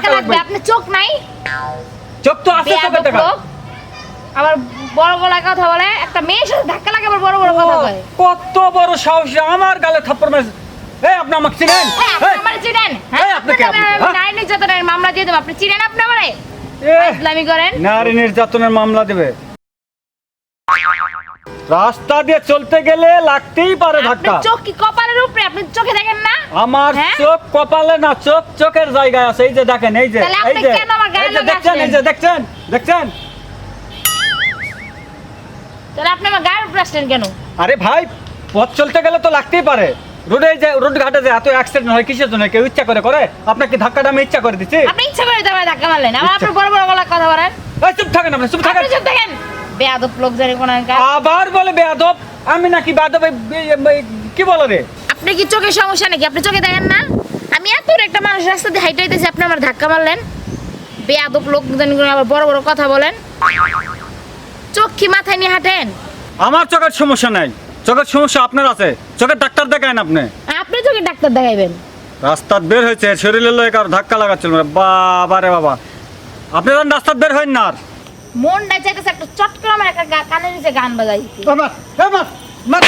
আমার মানে মানে চোখ নাই? চোখ তো আছে আবার বড় বড় কথা বলে একটা মেয়ের সাথে ধাক্কা লাগে বড় বড় কত বড় সাহস আমার গালে থাপ্পড় মারছে। এই আপনি আমাকে চিনেন? হ্যাঁ, আমার চিনেন। এই, হ্যাঁ আপনি আপনি কে, আপনি? হ্যাঁ? নারী নির্যাতনের মামলা দিয়ে দেবো। আপনি চিনেন আপনি আমারে? এ, ইসলামি করেন। নারী নির্যাতনের মামলা দেবে। রাস্তা দিয়ে চলতে গেলে লাগতেই পারে ধাক্কা। চোখ কি কপালের উপরে? আপনি চোখে দেখেন না? আমার? চোখ কপালে না চোখ চোখের জায়গায় আছে। এই যে দেখেন এই যে এই যে। এই দেখছেন এই যে দেখছেন দেখছেন? তাহলে আপনি আমার গায়ের উপরে আসলেন কেন? আরে ভাই পথ চলতে গেলে তো লাগতেই পারে। রোডে যে রোড ঘাটে যে এত অ্যাক্সিডেন্ট হয় কিসের জন্য? কেউ ইচ্ছা করে করে? আপনাকে ধাক্কাটা আমি ইচ্ছা করে দিচ্ছি আপনি ইচ্ছা করে তো ধাক্কা মারলেন। ইচ্ছা- আপনি বড় বড় গলায় কথা বলেন। এই চুপ থাকেন আপনি চুপ থাকেন। চুপ দেখেন বেয়াদব লোক জানি কোন আবার বলে বেয়াদব আমি নাকি বেয়াদব এই- কি বলো রে? আপনি কি চোখের সমস্যা নাকি? আপনি চোখে দেখেন না? আমি এত একটা মানুষ রাস্তা দিয়ে হাইটে হাইতেছি আপনি আমার ধাক্কা মারলেন। বেয়াদব লোক জানি কোন আবার বড় বড় কথা বলেন। চোখ কি মাথায় নিয়ে হাঁটেন? আমার চোখের সমস্যা নাই। চোখের সমস্যা আপনার আছে। চোখের ডাক্তার দেখায় আপনি? আপনি চোখের ডাক্তার দেখাইবেন। রাস্তার বের হয়েছে শরীরের লোক আর ধাক্কা লাগাচ্ছিল মানে, বাবা রে বাবা। আপনি রাস্তার বের হইন না আর? মন নাই চাইতেছে একটা চট করে আমার একটা কানে নিচে গান বাজাই আমার আমার